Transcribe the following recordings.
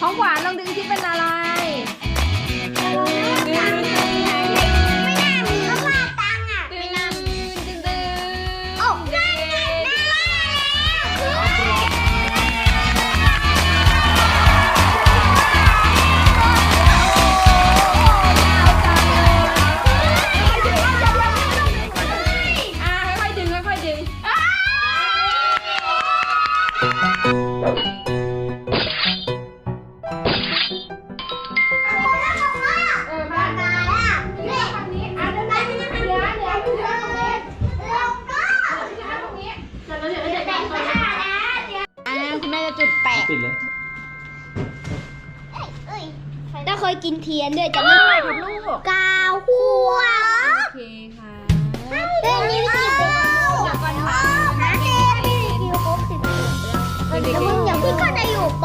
ของหวานลองดึงที่เป็นอะไปิดเลย ถ้าเคยกินเทียนด้วยจะไม่ไหวครับลูกกาวหัวโอเคค่ะเรื่องนี้ไม่กินเลยเดี๋ยวก่อนค่ะนะเด็กคิวครบสิบแล้วมึงอย่าพี่ก็จะอยู่ป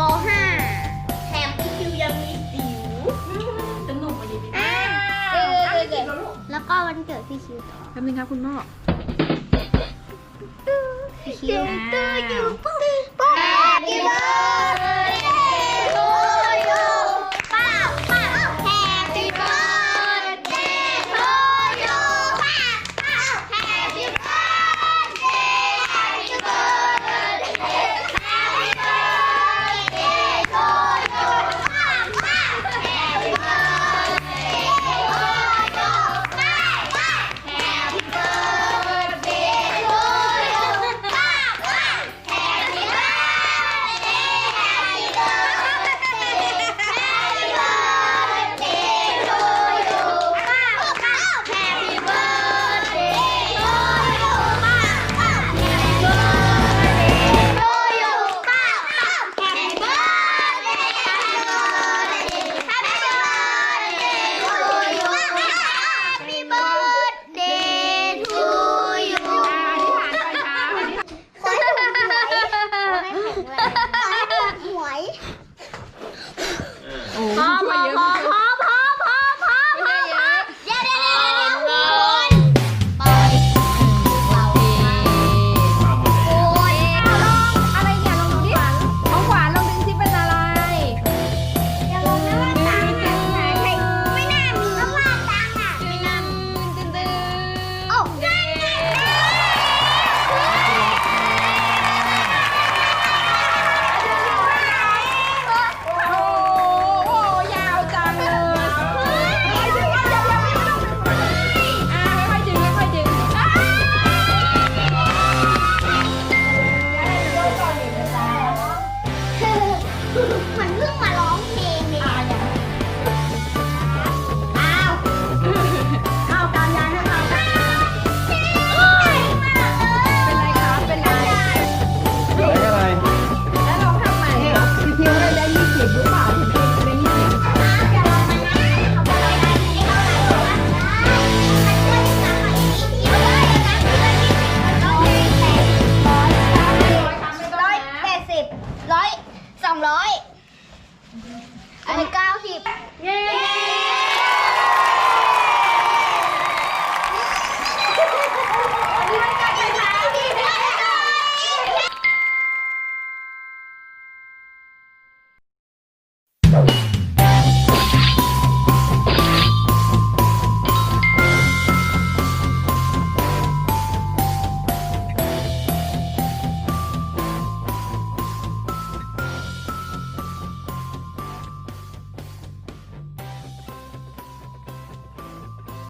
.5 แถมพี่คิวยังมีสิวสนุกมันดีอ่มเออเออเแล้วก็วันเกิดพี่คิวต่อ ทำนึงครับคุณพ่อ พี่คิว อยู่ป Happy birthday! ร้อยสองร้อยอันนี้เก้าสิบเ